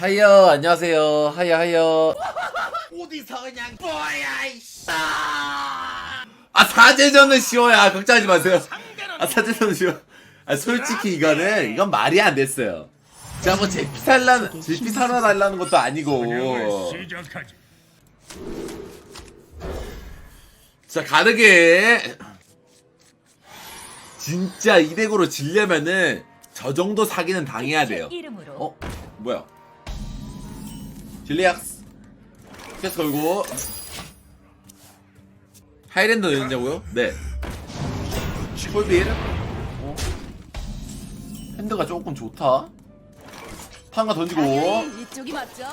하여 안녕하세요. 하여 하여 어디서 그냥 뭐야 이씨. 아 사제전은 쉬워요. 걱정하지 마세요. 아 사제전은 쉬워. 아 솔직히 이거는 이건 말이 안 됐어요. 제가 뭐 제피 살라는 제피 사러 달라는 것도 아니고. 시작하지. 자 가르게. 진짜 이 덱으로 질려면은 저 정도 사기는 당해야 돼요. 이름으로. 어? 뭐야? 딜리악스. 캐스 걸고. 하이랜드 넣냐고요? 네. 폴빌. 어? 핸드가 조금 좋다. 판가 던지고. 당연히 이쪽이 맞죠?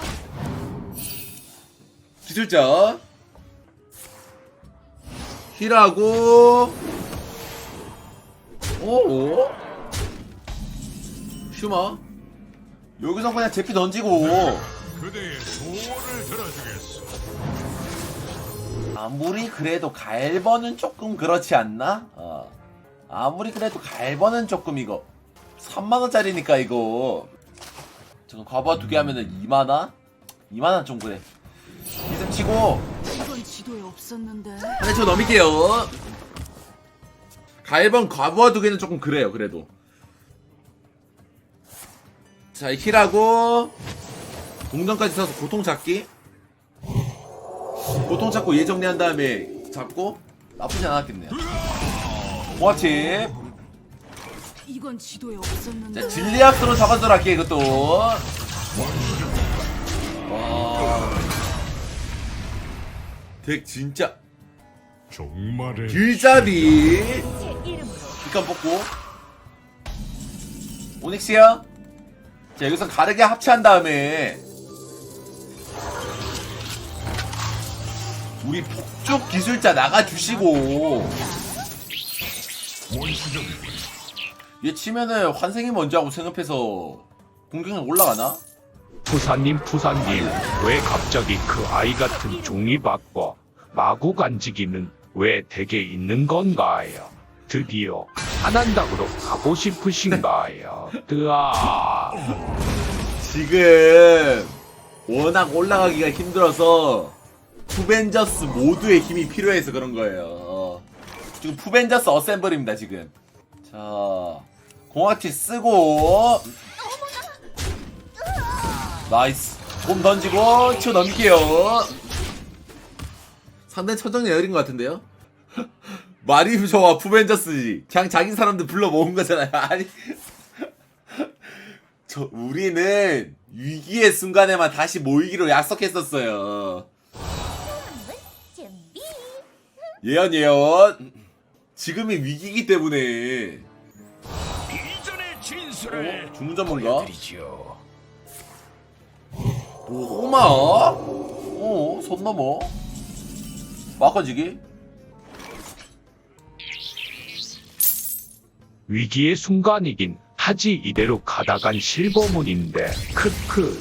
기술자. 힐하고. 오. 슈마 여기서 그냥 제피 던지고 그대의 소원을 들어주겠어. 아무리 그래도 갈버는 조금 그렇지 않나? 어. 아무리 그래도 갈버는 조금 이거 3만원짜리니까 이거 저거 과부하 두 개 하면은 2만원? 2만원 좀 그래 이좀 치고 이건 지도에 없었는데. 한대 쳐 넘길게요 갈번 과부하 두 개는 조금 그래요 그래도 자 힐하고 동전까지 써서 고통 잡기? 고통 잡고 얘 정리한 다음에 잡고? 나쁘지 않았겠네요. 고압칩. 이건 지도에 없었는데. 자 진리학으로 잡아서 할게 이것도. 와. 덱 진짜. 종말의 길잡이. 제 이름으로. 빛감 뽑고. 오닉스야? 자 여기서 가르게 합체한 다음에 우리 폭죽 기술자 나가주시고. 얘 치면은 환생이 먼저 하고 생각해서 공격력 올라가나? 푸사님 푸사님 왜 갑자기 그 아이 같은 종이 바꿔 마구 간지기는 왜 댁에 있는 건가요? 드디어 한한당으로 가고 싶으신가요? 뜨아 지금 워낙 올라가기가 힘들어서 푸벤저스 모두의 힘이 필요해서 그런 거예요. 지금 푸벤저스 어셈블입니다 지금. 자 공화치 쓰고 나이스 곰 던지고 치워 넘길게요. 상대 천정이 어린 것 같은데요? 마리 저와 푸벤저스지. 그냥 자기 사람들 불러 모은 거잖아요. 아니 저 우리는 위기의 순간에만 다시 모이기로 약속했었어요. 예언 예언. 지금이 위기이기 때문에 이전의 진술을 어? 주문 전문가? 보여드리죠. 오마. 어, 손 넘어. 바꿔지기. 위기의 순간이긴 하지 이대로 가다간 실버문인데 크크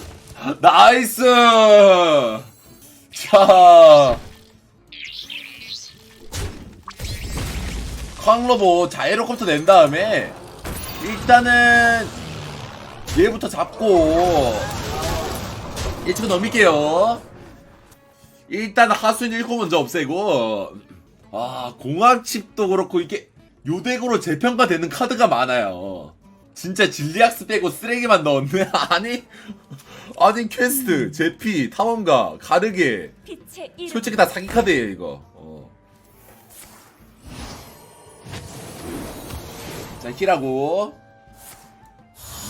나이스. 자. 쾅로보 자이로콥터 낸 다음에 일단은 얘부터 잡고 1초 넘길게요. 일단 하수인 1코 먼저 없애고 아 공학칩도 그렇고 이게 요덱으로 재평가되는 카드가 많아요. 진짜 진리학스 빼고 쓰레기만 넣었네. 아니 아니 퀘스트, 제피, 탐험가, 가르게. 솔직히 다 사기 카드예요 이거. 자 힐하고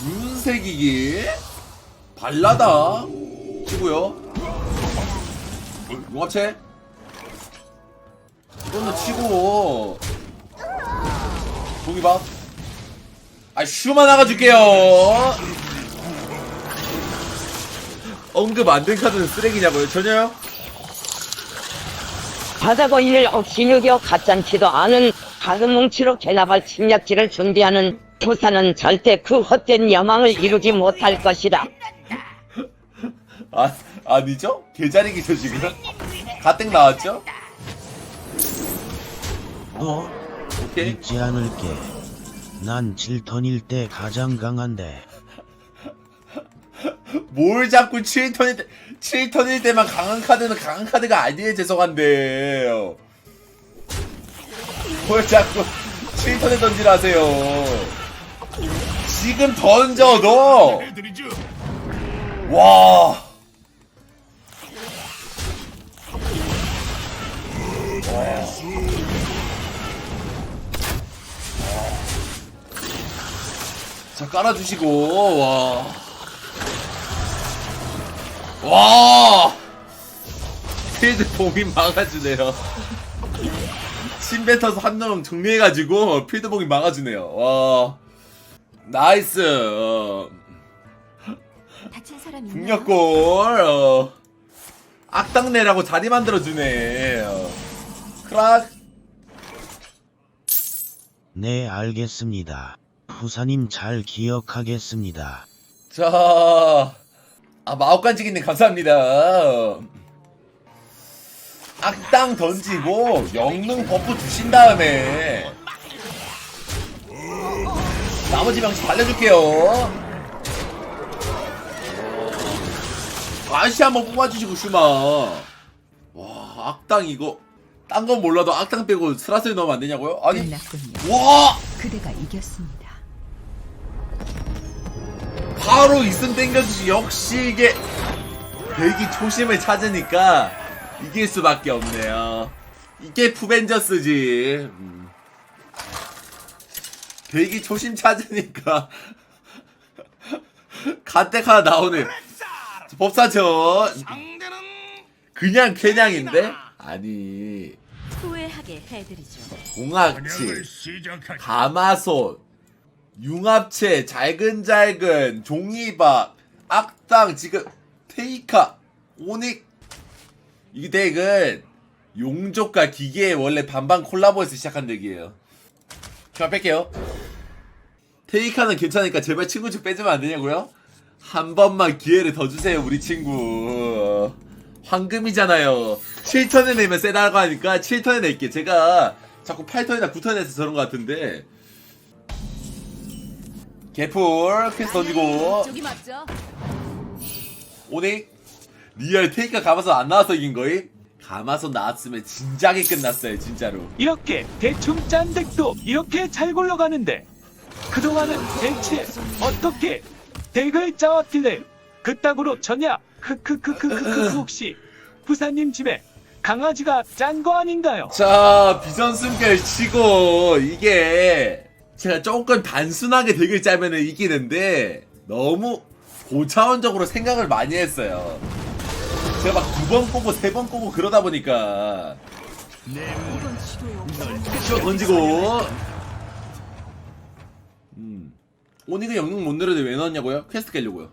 문색이기 발라다 치고요. 용합체 이거는 치고 종이밥 아 슈만 나가줄게요. 언급 안 된 카드는 쓰레기냐고요? 전혀요? 바다고 일 없이 누겨 가짠치도 않은 가슴 뭉치로 개나발 침략지를 준비하는 부사는 절대 그 헛된 여망을 이루지 못할 것이다. 아, 아니죠? 개자리기죠, 지금? 가땡 나왔죠? 너 오케이. 믿지 않을게 난 7턴일 때 가장 강한데 뭘 자꾸 7턴일 때 7턴일 때만 강한 카드는 강한 카드가 아니에요 죄송한데 뭘 자꾸 7턴에 던지라 하세요 지금 던져 너. 와. 자 깔아주시고 와. 와. 필드 봉인 막아주네요. 신베터스 한명 정리해가지고 필드 봉인 막아주네요. 와. 나이스. 어. 다친 사람 있나요? 국력골 어. 악당내라고 자리 만들어주네 어. 크락 네, 알겠습니다. 부사님 잘 기억하겠습니다. 자, 아 마법관직인님 감사합니다. 악당 던지고 영능 버프 주신 다음에 나머지 명치 발려줄게요. 다시 한번 뽑아주시고 슈마. 와 악당 이거 딴 건 몰라도 악당 빼고 스라스를 넣으면 안 되냐고요? 아니 끝났군요. 와 그대가 이겼습니다. 바로 이승 땡겨주시. 역시 이게 대기 초심을 찾으니까 이길 수밖에 없네요. 이게 푸벤저스지. 음. 대기 초심 찾으니까 갓택 하나 나오네. 법사전 그냥 쾌냥인데? 아니. 시작하지. 가마솥, 융합체, 잘근잘근, 종이박, 악당, 지금 테이카, 오닉 이 덱은 용족과 기계의 원래 반반 콜라보에서 시작한 덱이에요. 그냥 뺄게요. 테이카는 괜찮으니까 제발 친구 좀 빼주면 안 되냐고요? 한 번만 기회를 더 주세요, 우리 친구. 황금이잖아요. 7턴에 내면 세다고 하니까 7턴에 낼게. 제가 자꾸 8턴이나 9턴에 서 저런 것 같은데. 개풀, 퀴즈 던지고. 저기 맞죠? 오닉 리얼 테이카 가마솥 안 나와서 이긴 거임? 가마솥 나왔으면 진작에 끝났어요, 진짜로. 이렇게 대충 짠 덱도 이렇게 잘 굴러가는데 그동안은 대체 어떻게 덱을 짜왔길래 그따구로 졌냐? 크크크크크크 혹시 부사님 집에 강아지가 짠 거 아닌가요? 자, 비전승결 치고, 이게, 제가 조금 단순하게 덱을 짜면은 이기는데, 너무 고차원적으로 생각을 많이 했어요. 제가 막 두 번 꼬고, 세 번 꼬고 그러다 보니까. 치워 던지고, 음. 오닉은 영능 못 내려도 왜 넣었냐고요? 퀘스트 깨려고요.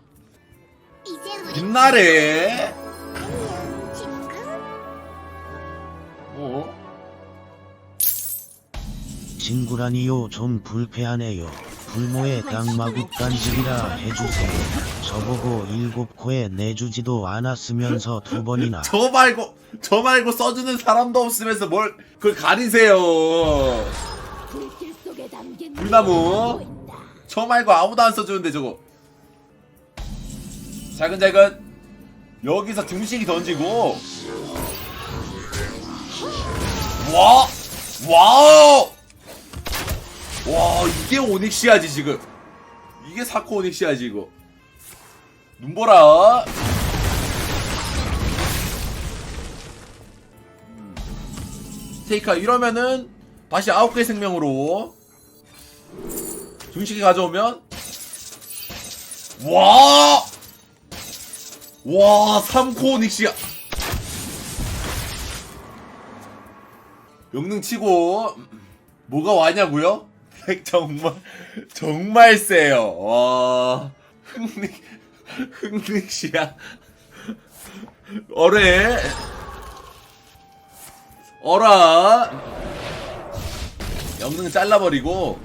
빛나래! 친구라니요 좀 불쾌하네요. 불모의 땅마국 간직이라 해주세요. 저보고 일곱 코에 내주지도 않았으면서 두 번이나. 저 말고 저 말고 써주는 사람도 없으면서 뭘 그걸 가리세요. 불나무. 저 말고 아무도 안 써주는데 저거. 잘근잘근. 여기서 등식이 던지고. 와 와우 와 이게 오닉시아지 지금 이게 사코 오닉시아지 이거 눈보라 테이카 이러면은 다시 아홉 개 생명으로 중식이 가져오면 와! 와, 3코 닉시야. 영능 치고 뭐가 와냐고요? 덱 정말 정말 세요. 와. 흥닉 흥닉시야. 어뢰 어라 영능 잘라버리고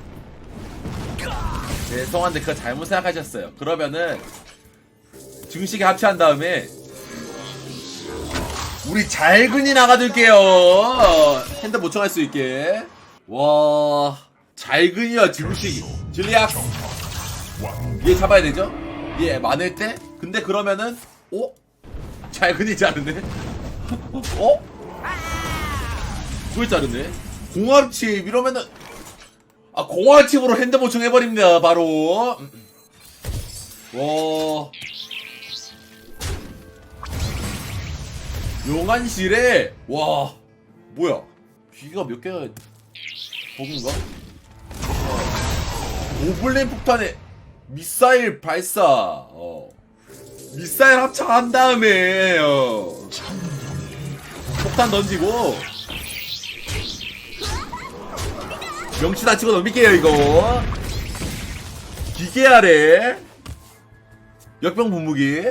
죄송한데 그거 잘못 생각하셨어요 그러면은 중식에 합체한 다음에 우리 잘근이 나가둘게요 핸드 모청할 수 있게 와 잘근이와 중식이 줄리아 얘 잡아야 되죠? 얘 많을 때 근데 그러면은 어? 잘 그리지 않네? 어? 그걸 자르네? 공활칩 이러면은 아 공활칩으로 핸드 보 충해버립니다 바로 와 용안실에 와 뭐야 귀가 몇 개가 버그인가? 오블린 폭탄에 미사일 발사. 어. 미사일 합창한 다음에 어. 폭탄 던지고. 명치 다치고 넘길게요 이거. 기계 아래. 역병 분무기.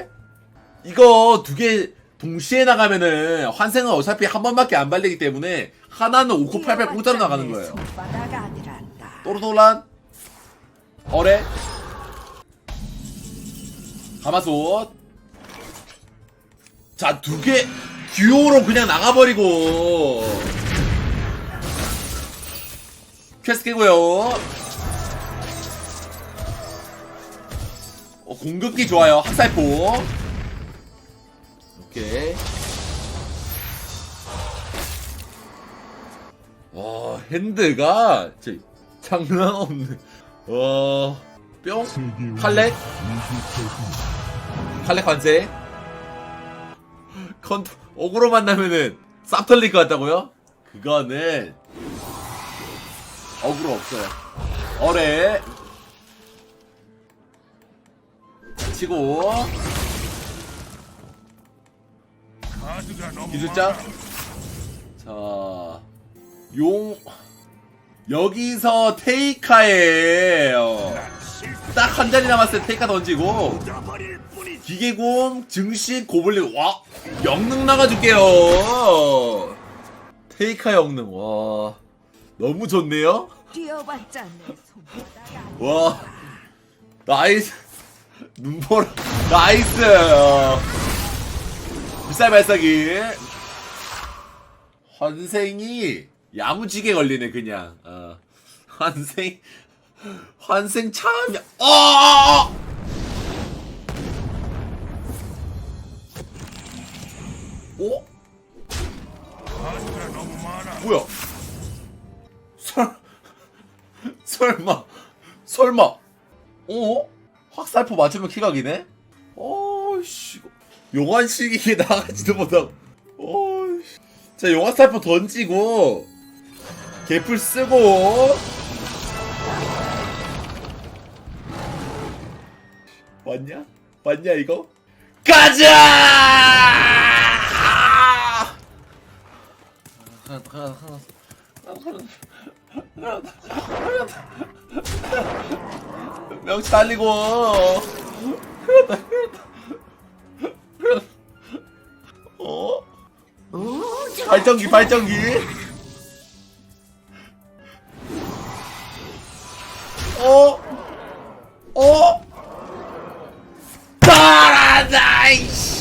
이거 두 개 동시에 나가면은 환생은 어차피 한 번밖에 안 발리기 때문에 하나는 5988 공짜로 나가는 거예요. 또르돌란 어레? 가마솥. 자 두 개 듀오로 그냥 나가버리고. 퀘스트 깨고요. 어, 공격기 좋아요. 학살포. 오케이. 와 핸드가 진짜 장난 없네 어 뿅. 칼렉 칼렉 관세? 컨트 어그로 만나면은 싹 털릴 것 같다고요? 그거는 어그로 없어요. 어레 치고. 기술자. 자, 용 여기서 테이카에 어, 딱한 자리 남았을 때 테이카 던지고. 기계공 증식 고블린 와 영능 나가줄게요. 테이카 영능 와 너무 좋네요. 와 나이스 눈보라 나이스. 미사일 발사기. 환생이 야무지게 걸리네 그냥 어. 환생 환생 참 어! 어? 너무 많아. 뭐야? 설 설마 설마 어? 확살포 맞추면 키각이네? 어이씨 용환식 이게 나가지도 못하고 어이씨 자 용환살포 던지고 개풀 쓰고 왔냐? 왔냐 이거? 가자! 명치 달리고 어? 발전기 발전기 어? 어? 파라다이스